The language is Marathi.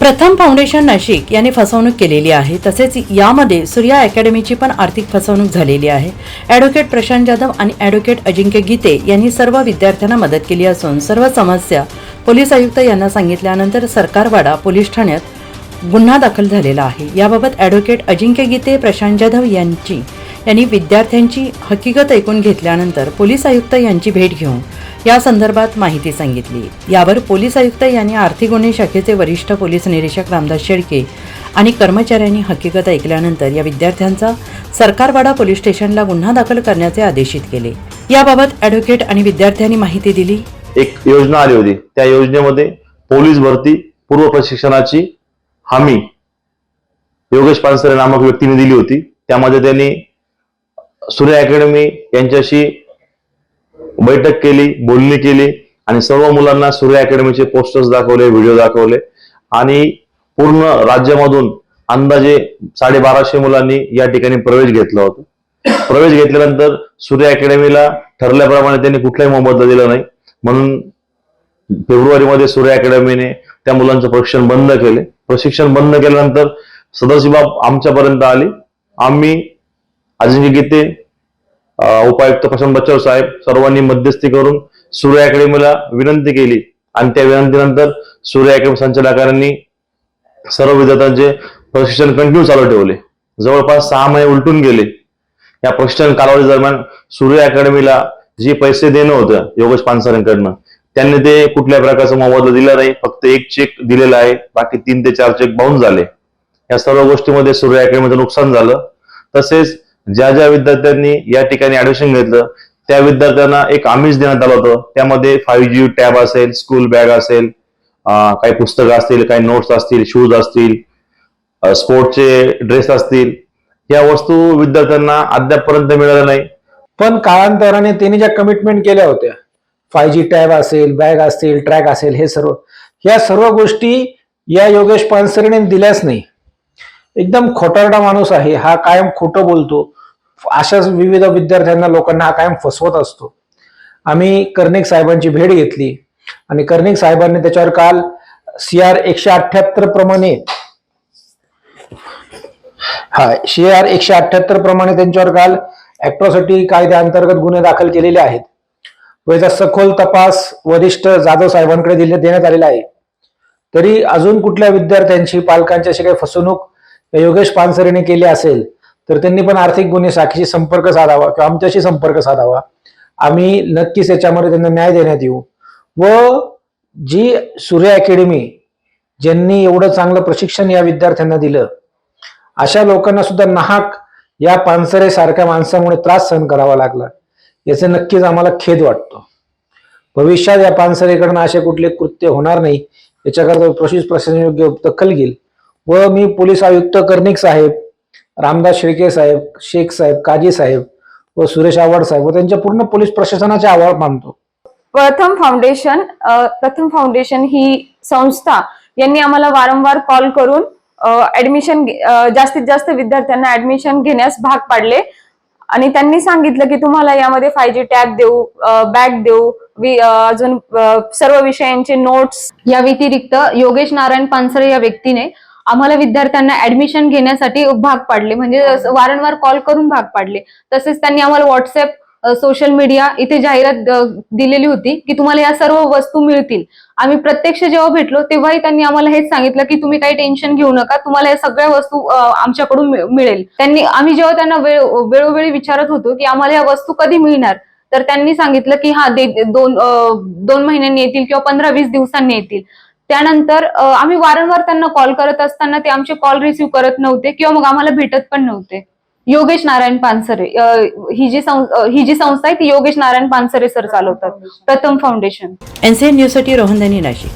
प्रथम फाउंडेशन नाशिक यांनी फसवणूक केलेली आहे. तसेच यामध्ये सूर्या अकॅडमीची पण आर्थिक फसवणूक झालेली आहे. ॲडव्होकेट प्रशांत जाधव आणि ॲडव्होकेट अजिंक्य गीते यांनी सर्व विद्यार्थ्यांना मदत केली असून सर्व समस्या पोलीस आयुक्त यांना सांगितल्यानंतर सरकारवाडा पोलीस ठाण्यात गुन्हा दाखल झालेला आहे. याबाबत ॲडव्होकेट अजिंक्य गीते प्रशांत जाधव यांची यांनी विद्यार्थ्यांची हकीकत ऐकून घेतल्यानंतर पोलीस आयुक्त यांची भेट घेऊन या संदर्भात माहिती सांगितली. यावर पोलीस आयुक्त यांनी आर्थिक गुन्हे शाखेचे वरिष्ठ पोलीस निरीक्षक रामदास शेळके आणि कर्मचाऱ्यांनी हकीकत ऐकल्यानंतर या विद्यार्थ्यांचा सरकारवाडा पोलीस स्टेशनला गुन्हा दाखल करण्याचे आदेशित केले. याबाबत ॲडव्होकेट आणि विद्यार्थ्यांनी माहिती दिली. एक योजना आली होती. त्या योजनेमध्ये पोलीस भरती पूर्व प्रशिक्षणाची हमी योगेश पानसरे नामक व्यक्तीने दिली होती. त्यामध्ये त्यांनी सूर्य अकॅडमी यांच्याशी बैठक केली बोलणी केली आणि सर्व मुलांना सूर्य अकॅडमीचे पोस्टर्स दाखवले व्हिडिओ दाखवले. आणि पूर्ण राज्यामधून अंदाजे साडेबाराशे मुलांनी या ठिकाणी प्रवेश घेतला होता. प्रवेश घेतल्यानंतर सूर्य अकॅडमीला ठरल्याप्रमाणे त्यांनी कुठलाही मोबदला दिला नाही. म्हणून फेब्रुवारीमध्ये सूर्य अकॅडमीने त्या मुलांचं प्रशिक्षण बंद केले. प्रशिक्षण बंद केल्यानंतर सदस्य बाब आमच्यापर्यंत आली. आम्ही अजिंक्य गीते उपायुक्त प्रशांत बच्चाव साहेब सर्वांनी मध्यस्थी करून सूर्य अकॅडमीला विनंती केली. आणि त्या विनंतीनंतर सूर्य अकॅडमी संचालकांनी सर्व विद्यार्थ्यांचे प्रशिक्षण कंटिन्यू चालू ठेवले. जवळपास सहा महिने उलटून गेले. या प्रशिक्षण कालावधी दरम्यान सूर्य अकॅडमीला जे पैसे देणं होतं योगेश पानसरेंकडनं त्यांनी ते कुठल्या प्रकारचं मोबदला दिला नाही फक्त एक चेक दिलेला आहे बाकी तीन ते चार चेक बाउन्स झाले. या सर्व गोष्टीमध्ये सूर्य अकॅडमीचं नुकसान झालं. तसेच ज्या ज्या विद्यार्थ्यांनी या ठिकाणी ऍडमिशन घेतलं त्या विद्यार्थ्यांना एक आमिष देण्यात आलं होतं. त्यामध्ये फाईव्ह जी टॅब असेल स्कूल बॅग असेल काही पुस्तकं असतील काही नोट्स असतील शूज असतील स्पोर्टचे ड्रेस असतील. या वस्तू विद्यार्थ्यांना अद्यापपर्यंत मिळाल्या नाही. पण काळांतराने त्यांनी ज्या कमिटमेंट केल्या होत्या फाय जी टॅब असेल बॅग असतील ट्रॅक असेल हे सर्व ह्या सर्व गोष्टी या योगेश पानसरेने दिल्याच नाही. एकदम खोटारडा माणूस आहे. हा कायम खोटं बोलतो. अशाच विविध विद्यार्थ्यांना लोकांना हा कायम फसवत असतो. आम्ही कर्णिक साहेबांची भेट घेतली. आणि कर्णिक साहेबांनी त्याच्यावर काल सी आर एकशे अठ्याहत्तर प्रमाणे हा सी आर एकशे अठ्याहत्तर प्रमाणे त्यांच्यावर काल ऍक्ट्रॉसिटी कायद्याअंतर्गत गुन्हे दाखल केलेले आहेत. व याचा सखोल तपास वरिष्ठ जाधव साहेबांकडे दिले देण्यात आलेला आहे. तरी अजून कुठल्या विद्यार्थ्यांची पालकांची अशी काही फसवणूक योगेश पानसरेने केले असेल तर त्यांनी पण आर्थिक गुन्हे शाखेशी संपर्क साधावा किंवा आमच्याशी संपर्क साधावा. आम्ही नक्कीच याच्यामध्ये त्यांना न्याय देण्यात येऊ. व जी सूर्य अकॅडमी ज्यांनी एवढं चांगलं प्रशिक्षण या विद्यार्थ्यांना दिलं अशा लोकांना सुद्धा नाहक या पानसरे सारख्या माणसामुळे त्रास सहन करावा लागला. याचे नक्कीच आम्हाला खेद वाटतो. भविष्यात या पानसरेकडनं असे कुठले कृत्य होणार नाही याच्याकरता पोलीस प्रशासन योग्य दखल घेईल. व मी पोलीस आयुक्त कर्णिक साहेब रामदास शेळके साहेब शेख साहेब काजी साहेब व सुरेश आव्हाड साहेब व त्यांच्या पूर्ण पोलीस प्रशासनाचे आभार मानतो. प्रथम फाउंडेशन प्रथम फाउंडेशन ही संस्था यांनी आम्हाला वारंवार कॉल करून ऍडमिशन जास्तीत जास्त विद्यार्थ्यांना ऍडमिशन घेण्यास भाग पाडले. आणि त्यांनी सांगितलं की तुम्हाला यामध्ये फाय जी टॅब देऊ बॅग देऊ अजून सर्व विषयांचे नोट्स या व्यतिरिक्त योगेश नारायण पानसरे या व्यक्तीने आम्हाला विद्यार्थ्यांना ऍडमिशन घेण्यासाठी भाग पाडले. म्हणजे वारंवार कॉल करून भाग पाडले. तसेच त्यांनी आम्हाला व्हॉट्सअप सोशल मीडिया इथे जाहिरात दिलेली होती की तुम्हाला या सर्व वस्तू मिळतील. आम्ही प्रत्यक्ष जेव्हा भेटलो तेव्हाही त्यांनी आम्हाला हेच सांगितलं की तुम्ही काही टेन्शन घेऊ नका. तुम्हाला या सगळ्या वस्तू आमच्याकडून मिळेल. त्यांनी आम्ही जेव्हा त्यांना वेळ वेळोवेळी विचारत होतो की आम्हाला या वस्तू कधी मिळणार तर त्यांनी सांगितलं की हा दोन दोन महिन्यांनी येतील किंवा पंधरा वीस दिवसांनी येतील. त्यानंतर आम्ही वारंवार त्यांना कॉल करत असताना ते आमचे कॉल रिसिव्ह करत नव्हते किंवा मग आम्हाला भेटत पण नव्हते. योगेश नारायण पानसरे ही जी ही जी संस्था आहे ती योगेश नारायण पानसरे सर चालवतात. प्रथम फाउंडेशन एनसीएन न्यूजसाठी रोहनदानी नाशिक.